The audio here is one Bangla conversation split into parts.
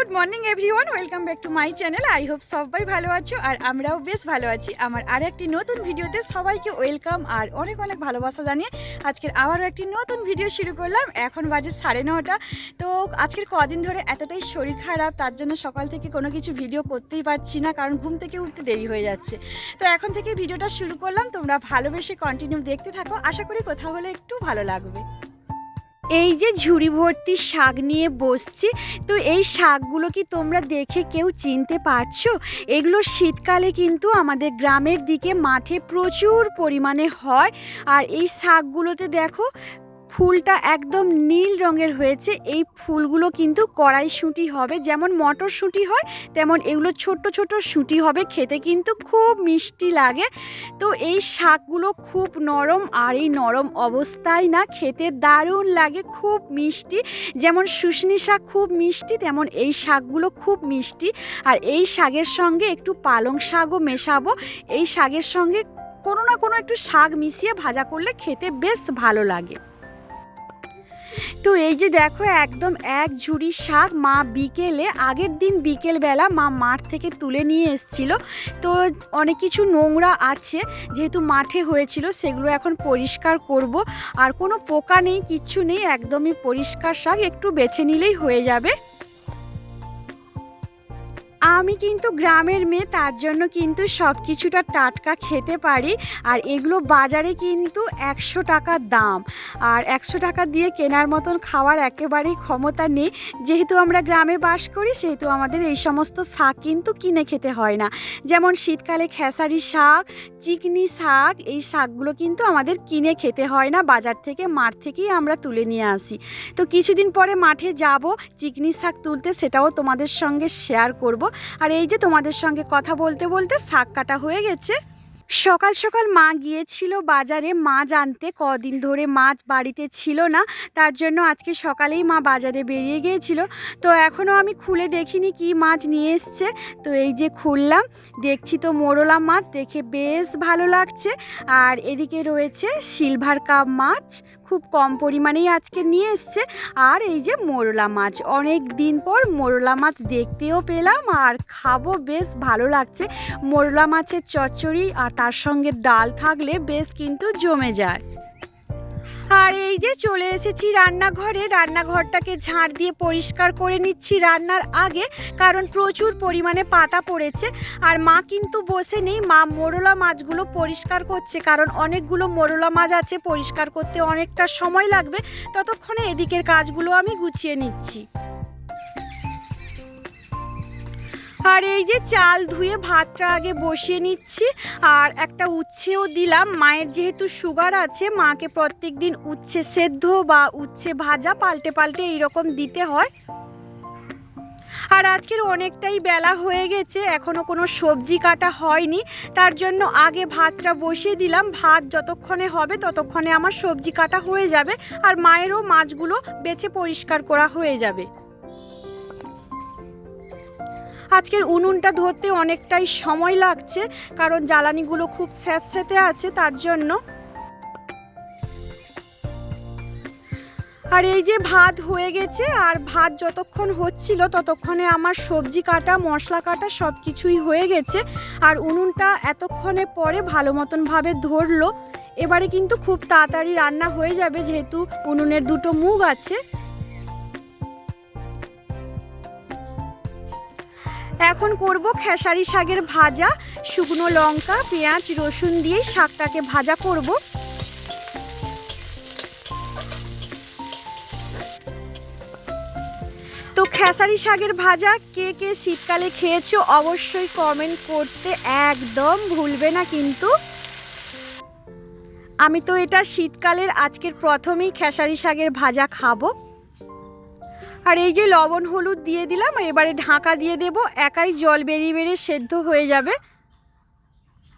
Good morning, everyone. Welcome back to my channel. I hope সবাই ভালো আছো, আর আমরাও বেশ ভালো আছি। আমার আর একটি নতুন ভিডিওতে সবাইকে ওয়েলকাম আর অনেক অনেক ভালোবাসা জানিয়ে আজকের আবারও একটি নতুন ভিডিও শুরু করলাম। এখন বাজে সাড়ে নটা। তো আজকের কদিন ধরে এতটাই শরীর খারাপ, তার জন্য সকাল থেকে কোনো কিছু ভিডিও করতেই পারছি না, কারণ ঘুম থেকে উঠতে দেরি হয়ে যাচ্ছে। তো এখন থেকে ভিডিওটা শুরু করলাম। তোমরা ভালোবেসে কন্টিনিউ দেখতে থাকো। আশা করি কোথাও হলে একটু ভালো লাগবে। এই যে ঝুড়ি ভর্তি শাক নিয়ে বসছি, তো এই শাকগুলো কি তোমরা দেখে কেউ চিনতে পারছ? এগুলো শীতকালে কিন্তু আমাদের গ্রামের দিকে মাঠে প্রচুর পরিমাণে হয়। আর এই শাকগুলোতে দেখো ফুলটা একদম নীল রঙের হয়েছে। এই ফুলগুলো কিন্তু কড়াইশুঁটি হবে। যেমন মটরশুঁটি হয়, তেমন এগুলো ছোট ছোট শুঁটি হবে। খেতে কিন্তু খুব মিষ্টি লাগে। তো এই শাকগুলো খুব নরম আর এই নরম অবস্থায় না খেতে দারুণ লাগে, খুব মিষ্টি। যেমন শুশনি শাক খুব মিষ্টি, তেমন এই শাকগুলো খুব মিষ্টি। আর এই শাকের সঙ্গে একটু পালং শাকও মেশাবো। এই শাকের সঙ্গে কোনো না কোনো একটু শাক মিশিয়ে ভাজা করলে খেতে বেশ ভালো লাগে। তো এই যে দেখো, একদম এক ঝুড়ি শাক মা বিকেলে, আগের দিন বিকেলবেলা মা মাঠ থেকে তুলে নিয়ে এসছিল। তো অনেক কিছু নোংরা আছে, যেহেতু মাঠে হয়েছিল, সেগুলো এখন পরিষ্কার করব। আর কোনো পোকা নেই, কিচ্ছু নেই, একদমই পরিষ্কার শাক, একটু বেছে নিলেই হয়ে যাবে। আমি কিন্তু গ্রামের মেয়ে, তার জন্য কিন্তু সব কিছুটা টাটকা খেতে পারি। আর এগুলো বাজারে কিন্তু একশো টাকা দাম। আর একশো টাকা দিয়ে কেনার মতন খাওয়ার একেবারেই ক্ষমতা নেই। যেহেতু আমরা গ্রামে বাস করি, সেহেতু আমাদের এই সমস্ত শাক কিন্তু কিনে খেতে হয় না। যেমন শীতকালে খেসারি শাক, চিকনি শাক, এই শাকগুলো কিন্তু আমাদের কিনে খেতে হয় না। বাজার থেকে, মাঠ থেকেই আমরা তুলে নিয়ে আসি। তো কিছুদিন পরে মাঠে যাব, চিকনি শাক তুলতে, সেটাও তোমাদের সঙ্গে শেয়ার করব। আর এই যে তোমাদের সঙ্গে কথা বলতে বলতে শাক কাটা হয়ে গেছে। সকাল সকাল মা গিয়েছিল বাজারে মাছ আনতে কদিন ধরে মাছ বাড়িতে ছিল না, তার জন্য আজকে সকালেই মা বাজারে বেরিয়ে গিয়েছিল। তো এখনও আমি খুলে দেখিনি কি মাছ নিয়ে এসছে। তো এই যে খুললাম, দেখছি তো মোরলা মাছ, দেখে বেশ ভালো লাগছে। আর এদিকে রয়েছে সিলভার কাপ মাছ খুব কম পরিমাণেই আজকে নিয়ে এসছে। আর এই যে মোরলা মাছ, অনেক দিন পর মোরলা মাছ দেখতেও পেলাম আর খাব বেশ ভালো লাগছে। মোরলা মাছের চচ্চড়ি আর তার সঙ্গে ডাল থাকলে বেশ কিন্তু জমে যায়। আর এই যে চলে এসেছি রান্নাঘরে, রান্নাঘরটাকে ঝাড় দিয়ে পরিষ্কার করে নিচ্ছি রান্নার আগে, কারণ প্রচুর পরিমাণে পাতা পড়েছে। আর মা কিন্তু বসে নেই, মা মোরলা মাছগুলো পরিষ্কার করছে, কারণ অনেকগুলো মোরলা মাছ আছে, পরিষ্কার করতে অনেকটা সময় লাগবে। ততক্ষণে এদিকের কাজগুলো আমি গুছিয়ে নিচ্ছি। আর এই যে চাল ধুয়ে ভাতটা আগে বসিয়ে নিচ্ছি, আর একটা উচ্ছেও দিলাম। মায়ের যেহেতু সুগার আছে, মাকে প্রত্যেক দিন উচ্ছে সেদ্ধ বা উচ্ছে ভাজা পাল্টে পাল্টে এইরকম দিতে হয়। আর আজকের অনেকটাই বেলা হয়ে গেছে এখনও কোনো সবজি কাটা হয়নি। তার জন্য আগে ভাতটা বসিয়ে দিলাম। ভাত যতক্ষণে হবে ততক্ষণে আমার সবজি কাটা হয়ে যাবে, আর মায়েরও মাছগুলো বেছে পরিষ্কার করা হয়ে যাবে। আজকের উনুনটা ধরতে অনেকটাই সময় লাগছে, কারণ জ্বালানিগুলো খুব স্যাঁতস্যাঁতে আছে তার জন্য। আর এই যে ভাত হয়ে গেছে, আর ভাত যতক্ষণ হচ্ছিল ততক্ষণে আমার সবজি কাটা, মশলা কাটা সব কিছুই হয়ে গেছে। আর উনুনটা এতক্ষণে পরে ভালো মতনভাবে ধরলো। এবারে কিন্তু খুব তাড়াতাড়ি রান্না হয়ে যাবে, যেহেতু উনুনের দুটো মুখ আছে। এখন করব খেসারি শাকের ভাজা, শুকনো লঙ্কা, পেঁয়াজ, রসুন দিয়ে শাকটাকে ভাজা করব। তো খেসারি শাকের ভাজা কে কে শীতকালে খেয়েছো অবশ্যই কমেন্ট করতে একদম ভুলবে না কিন্তু। আমি তো এটা শীতকালের আজকের প্রথমেই খেসারি শাকের ভাজা খাব। আর এই যে লবণ হলুদ দিয়ে দিলাম, এবারে ঢাকা দিয়ে দেব। একাই জল বেরিয়ে বেরিয়ে সেদ্ধ হয়ে যাবে।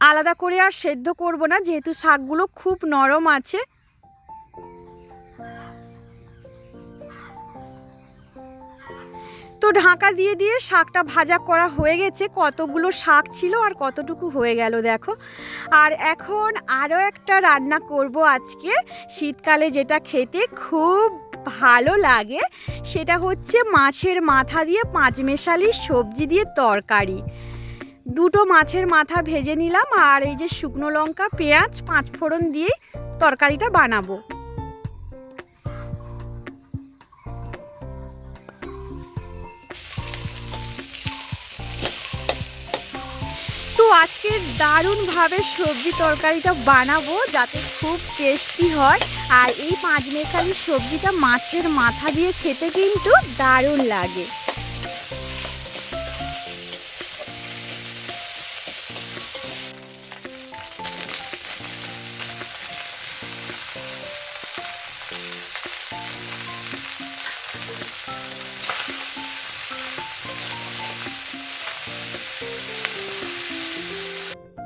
আলাদা করে আর সেদ্ধ করব না, যেহেতু শাকগুলো খুব নরম আছে। তো ঢাকা দিয়ে দিয়ে শাকটা ভাজা করা হয়ে গেছে। কতগুলো শাক ছিল আর কতটুকু হয়ে গেল, দেখো। আর এখন আরও একটা রান্না করব আজকে। শীতকালে যেটা খেতে খুব ভালো লাগে সেটা হচ্ছে মাছের মাথা দিয়ে পাঁচমেশালি সবজি দিয়ে তরকারি। দুটো মাছের মাথা ভেজে নিলাম আর এই যে শুকনো লঙ্কা, পেঁয়াজ, পাঁচফোড়ন দিয়ে তরকারিটা বানাবো। আজকে দারুণভাবে সবজি তরকারিটা বানাবো, যাতে খুব টেস্টি হয়। আর এই পাঁচ মেশালি সবজিটা মাছের মাথা দিয়ে খেতে কিন্তু দারুণ লাগে।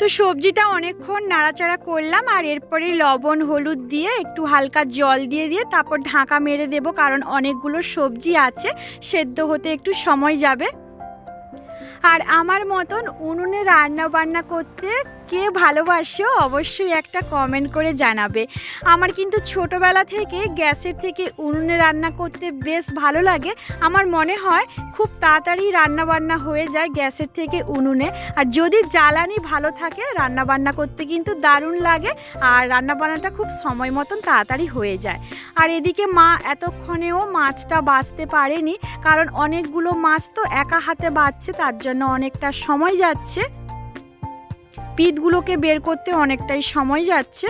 তো সবজিটা অনেকক্ষণ নাড়াচাড়া করলাম আর এরপরে লবণ, হলুদ দিয়ে একটু হালকা জল দিয়ে দিয়ে তারপর ঢাকা মেরে দেব কারণ অনেকগুলো সবজি আছে, সেদ্ধ হতে একটু সময় যাবে। আর আমার মতন উনুনে রান্না বান্না করতে কে ভালোবাসো অবশ্যই একটা কমেন্ট করে জানাবে। আমার কিন্তু ছোটোবেলা থেকে গ্যাসের থেকে উনুনে রান্না করতে বেশ ভালো লাগে। আমার মনে হয় খুব তাড়াতাড়ি রান্নাবান্না হয়ে যায় গ্যাসের থেকে উনুনে। আর যদি জ্বালানি ভালো থাকে, রান্নাবান্না করতে কিন্তু দারুণ লাগে আর রান্নাবান্নাটা খুব সময় মতন তাড়াতাড়ি হয়ে যায়। আর এদিকে মা এতক্ষণেও মাছটা বাঁচতে পারেনি, কারণ অনেকগুলো মাছ তো একা হাতে বাঁচছে, তার জন্য অনেকটা সময় যাচ্ছে। পিঠগুলোকে বের করতে অনেকটাই সময় যাচ্ছে।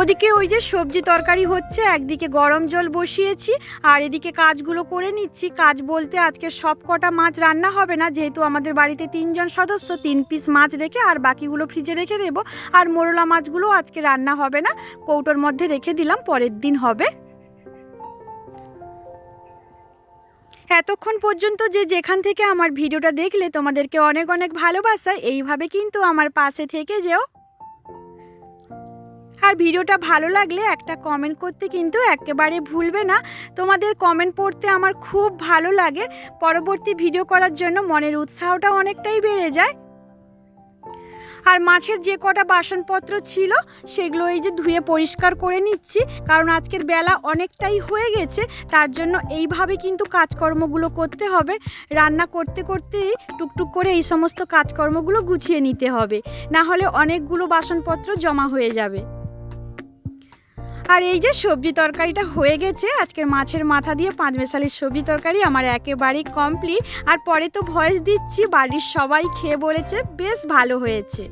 ওদিকে ওই যে সবজি তরকারি হচ্ছে, একদিকে গরম জল বসিয়েছি, আর এদিকে কাজগুলো করে নিচ্ছি। কাজ বলতে আজকে সব কটা মাছ রান্না হবে না, যেহেতু আমাদের বাড়িতে তিনজন সদস্য, তিন পিস মাছ রেখে আর বাকিগুলো ফ্রিজে রেখে দেবো। আর মোরলা মাছগুলো আজকে রান্না হবে না, কৌটোর মধ্যে রেখে দিলাম, পরের দিন হবে। এতক্ষণ পর্যন্ত যে যেখান থেকে আমার ভিডিওটা দেখলে তোমাদেরকে অনেক অনেক ভালোবাসা, এইভাবে কিন্তু আমার পাশে থেকে যেও। আর ভিডিওটা ভালো লাগলে একটা কমেন্ট করতে কিন্তু একেবারে ভুলবে না। তোমাদের কমেন্ট পড়তে আমার খুব ভালো লাগে। পরবর্তী ভিডিও করার জন্য মনের উৎসাহটা অনেকটাই বেড়ে যায়। আর মাছের যে কটা বাসনপত্র ছিল, সেগুলো এই যে ধুয়ে পরিষ্কার করে নিচ্ছি। কারণ আজকের বেলা অনেকটাই হয়ে গেছে, তার জন্য এইভাবে কিন্তু কাজকর্মগুলো করতে হবে। রান্না করতে করতেই টুকটুক করে এই সমস্ত কাজকর্মগুলো গুছিয়ে নিতে হবে। না হলে অনেকগুলো বাসনপত্র জমা হয়ে যাবে। আর এই যে সবজি তরকারিটা হয়ে গেছে আজকের মাছের মাথা দিয়ে পাঁচ মেশালির সবজি তরকারি আমার একেবারেই কমপ্লিট আর পরে তো ভয়েস দিচ্ছি, বাড়ির সবাই খেয়ে বলেছে, বেশ ভালো হয়েছে।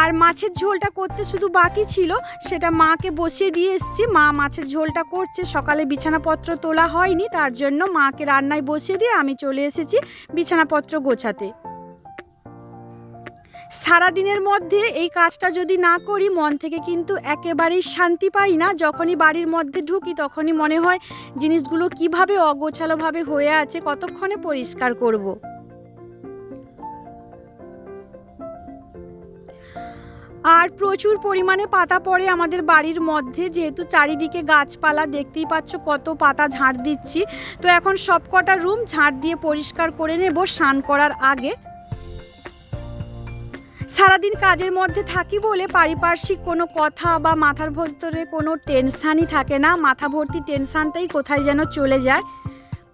আর মাছের ঝোলটা করতে শুধু বাকি ছিল, সেটা মাকে বসিয়ে দিয়ে এসেছি। মা মাছের ঝোলটা করছে, সকালে বিছানাপত্র তোলা হয়নি, তার জন্য মাকে রান্নায় বসিয়ে দিয়ে আমি চলে এসেছি বিছানাপত্র গোছাতে। সারাদিনের মধ্যে এই কাজটা যদি না করি, মন থেকে কিন্তু একেবারেই শান্তি পাই না। যখনই বাড়ির মধ্যে ঢুকি, তখনই মনে হয় জিনিসগুলো কীভাবে অগোছালোভাবে হয়ে আছে, কতক্ষণে পরিষ্কার করব। আর প্রচুর পরিমাণে পাতা পড়ে আমাদের বাড়ির মধ্যে। যেহেতু চারিদিকে গাছপালা, দেখতেই পাচ্ছ কত পাতা ঝাড় দিচ্ছি। তো এখন সব কটা রুম ঝাড় দিয়ে পরিষ্কার করে নেব স্নান করার আগে। সারাদিন কাজের মধ্যে থাকি বলে পারিপার্শ্বিক কোনো কথা বা মাথার ভেতরে কোনো টেনশানই থাকে না। মাথা ভর্তি টেনশানটাই কোথায় যেন চলে যায়।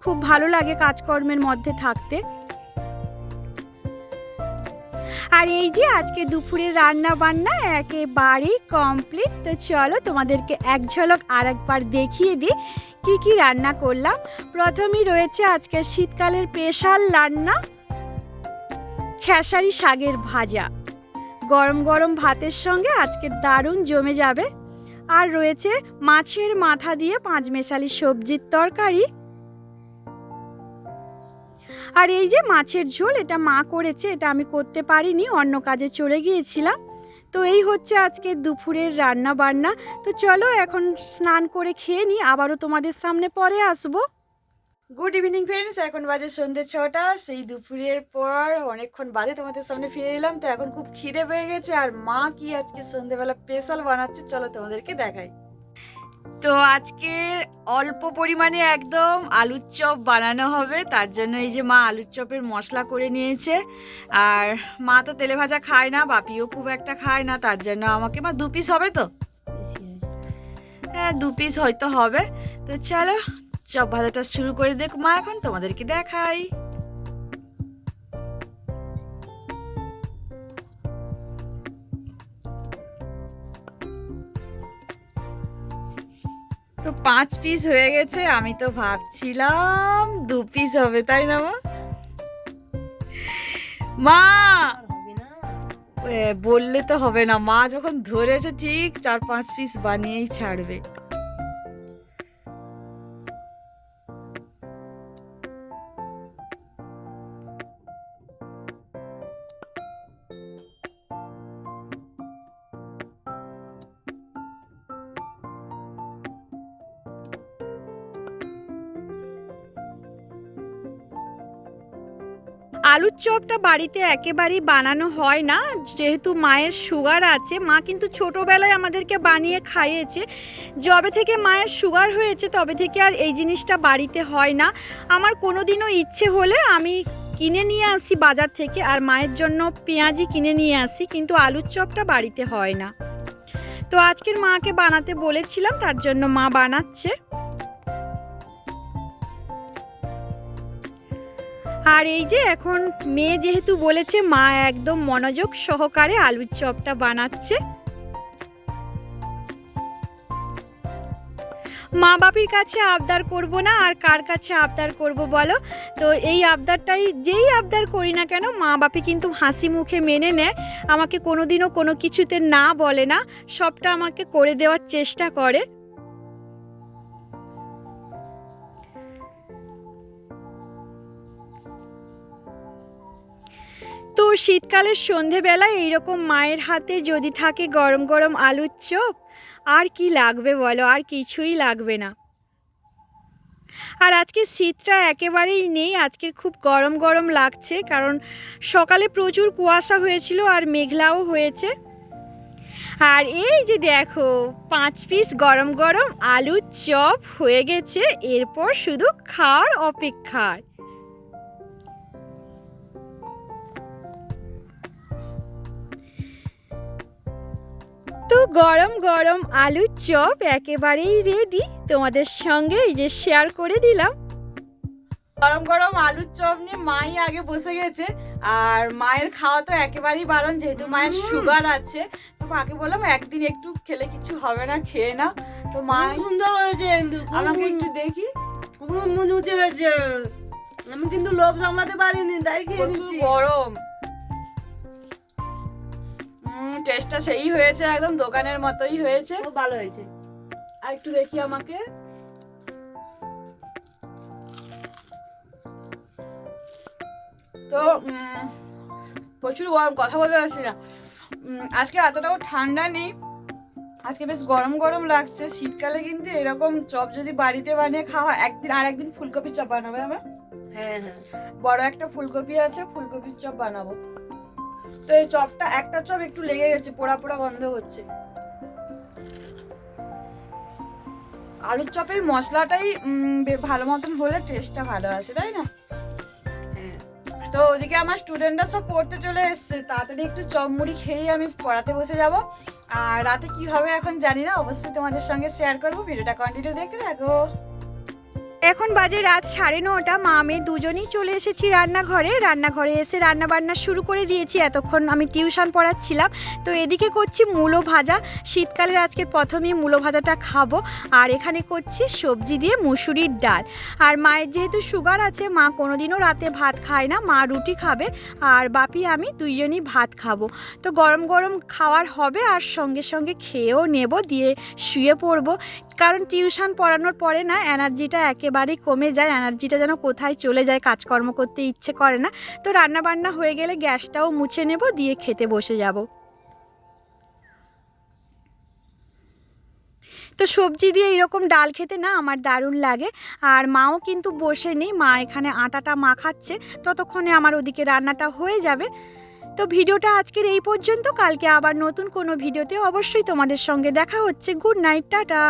খুব ভালো লাগে কাজকর্মের মধ্যে থাকতে। আর এই যে আজকে দুপুরে রান্না বান্না একেবারেই কমপ্লিট তো চলো তোমাদেরকে এক ঝলক আর একবার দেখিয়ে দিই কি কি রান্না করলাম। প্রথমেই রয়েছে আজকে শীতকালের স্পেশাল রান্না, খেসারি শাকের ভাজা। গরম গরম ভাতের সঙ্গে আজকে দারুণ জমে যাবে। আর রয়েছে মাছের মাথা দিয়ে পাঁচ মেশালি সবজির তরকারি। আর এই যে মাছের ঝোল, এটা মা করেছে, এটা আমি করতে পারিনি, অন্য কাজে চলে গিয়েছিলাম। তো এই হচ্ছে আজকে দুপুরের রান্না বান্না তো চলো এখন স্নান করে খেয়ে নিই, আবারও তোমাদের সামনে পরে আসব। গুড ইভিনিং ফ্রেন্ডস এখন বাজে সন্ধ্যে ছটা সেই দুপুরের পর অনেকক্ষণ বাদে তোমাদের সামনে ফিরে এলাম তো এখন খুব খিদে পেয়ে গেছে আর মা কি আজকে সন্ধ্যেবেলা স্পেশাল বানাচ্ছে চলো তোমাদেরকে দেখাই। তো আজকে অল্প পরিমাণে একদম আলুর চপ বানানো হবে তার জন্য এই যে মা আলুর চপের মশলা করে নিয়েছে আর মা তো তেলে ভাজা খায় না বাপিও খুব একটা খায় না তার জন্য আমাকে মা দু পিস হবে তো? হ্যাঁ দু পিস হয়তো হবে তো চলো চপ ভাজাটা শুরু করে দেখ মা, এখন তোমাদেরকে দেখাই। তো পাঁচ পিস হয়ে গেছে, আমি তো ভাবছিলাম দু পিস হবে, তাই না, মা? বললে তো হবে না। মা যখন ধরেছে ঠিক চার পাঁচ পিস বানিয়েই ছাড়বে। আলুর চপটা বাড়িতে একেবারেই বানানো হয় না। যেহেতু মায়ের সুগার আছে, মা কিন্তু ছোটোবেলায় আমাদেরকে বানিয়ে খাইয়েছে। যবে থেকে মায়ের সুগার হয়েছে, তবে থেকে আর এই জিনিসটা বাড়িতে হয় না। আমার কোনো দিনও ইচ্ছে হলে আমি কিনে নিয়ে আসি বাজার থেকে আর মায়ের জন্য পেঁয়াজি কিনে নিয়ে আসি, কিন্তু আলুর চপটা বাড়িতে হয় না। তো আজকের মাকে বানাতে বলেছিলাম, তার জন্য মা বানাচ্ছে। আর এই যে এখন মেয়ে যেহেতু বলেছে, মা একদম মনোযোগ সহকারে আলুর চপটা বানাচ্ছে। মা বাপির কাছে আবদার করব না, আর কার কাছে আবদার করব বলো? তো এই আবদারটাই, যেই আবদার করি না কেন, মা বাপি কিন্তু হাসি মুখে মেনে নেয়। আমাকে কোনোদিনও কোনো কিছুতে না বলে না, সবটা আমাকে করে দেওয়ার চেষ্টা করে। তো শীতকালের সন্ধেবেলায় এইরকম মায়ের হাতে যদি থাকে গরম গরম আলুর চপ, আর কি লাগবে বলো? আর কিছুই লাগবে না। আর আজকে শীতটা একেবারেই নেই, আজকে খুব গরম গরম লাগছে, কারণ সকালে প্রচুর কুয়াশা হয়েছিল আর মেঘলাও হয়েছে। আর এই যে দেখো, পাঁচ পিস গরম গরম আলুর চপ হয়ে গেছে, এরপর শুধু খাওয়ার অপেক্ষায়। গরম গরম আলুর চপ একেবারেই রেডি তোমাদের সঙ্গে এই যে শেয়ার করে দিলাম। গরম গরম আলুর চপ নিয়ে মাই আগে বসে গেছে আর মায়ের খাওয়া তো একেবারেই বারণ যেহেতু মায়ের সুগার আছে। তো মাকে বললাম একদিন একটু খেলে কিছু হবে না খেয়ে না তো মা সুন্দর হয়েছে আমাকে একটু দেখি। মুচমুচে হয়েছে। আমি কিন্তু লোভ সামলাতে পারিনি তাই খেয়ে গরম। টেস্টটা সেই হয়েছে একদম দোকানের মতোই হয়েছে। খুব ভালো হয়েছে। আর একটু দেখি আমাকে। তো প্রচুর গরম কথা বলতে পারছি না। আজকে এতটাও ঠান্ডা নেই। আজকে বেশ গরম গরম লাগছে। শীতকালে কিন্তু এরকম চপ যদি বাড়িতে বানিয়ে খাওয়া একদিন আর একদিন ফুলকপির চপ বানাবে আমরা? হ্যাঁ হ্যাঁ। বড় একটা ফুলকপি আছে ফুলকপির চপ বানাবো। তো এই চপটা একটা চপ একটু লেগে গেছে পোড়া পোড়া গন্ধ হচ্ছে। আলুর চপের মশলাটাই ভালো মতন হলে টেস্টটা ভালো আসে তাই না? হ্যাঁ। তো ওদিকে আমার স্টুডেন্টরা সব পড়তে চলে এসছে। তাড়াতাড়ি একটু চপ মুড়ি খেয়েই আমি পড়াতে বসে যাব। আর রাতে কি হবে এখন জানি না অবশ্যই তোমাদের সঙ্গে শেয়ার করব। ভিডিওটা কন্টিনিউ দেখতে থাকো। এখন বাজে রাত সাড়ে নটা। মা মেয়ে দুজনেই চলে এসেছি রান্নাঘরে। রান্নাঘরে এসে রান্না বান্না শুরু করে দিয়েছি। এতক্ষণ আমি টিউশন পড়াচ্ছিলাম। তো এদিকে করছি মূলো ভাজা। শীতকালের আজকে প্রথমেই মূলো ভাজাটা খাব। আর এখানে করছি সবজি দিয়ে মুসুরির ডাল। আর মায়ের যেহেতু সুগার আছে, মা কোনোদিনও রাতে ভাত খায় না। মা রুটি খাবে। আর বাপি, আমি দুইজনই ভাত খাব। তো গরম গরম খাওয়ার হবে। আর সঙ্গে সঙ্গে খেয়েও নেব। দিয়ে শুয়ে পড়ব। কারণ টিউশন পড়ানোর পরে না এনার্জিটা একেবারেই কমে যায়, এনার্জিটা যেন কোথায় চলে যায়, কাজকর্ম করতে ইচ্ছে করে না। তো রান্না বান্না হয়ে গেলে গ্যাসটাও মুছে নেব, দিয়ে খেতে বসে যাব। তো সবজি দিয়ে এরকম ডাল খেতে না আমার দারুণ লাগে। আর মাও কিন্তু বসে নেই মা এখানে আটাটা মাখাচ্ছে, ততক্ষণে আমার ওদিকে রান্নাটা হয়ে যাবে। তো ভিডিওটা আজকের এই পর্যন্ত। কালকে আবার নতুন কোনো ভিডিওতে অবশ্যই তোমাদের সঙ্গে দেখা হচ্ছে। Good night, tata.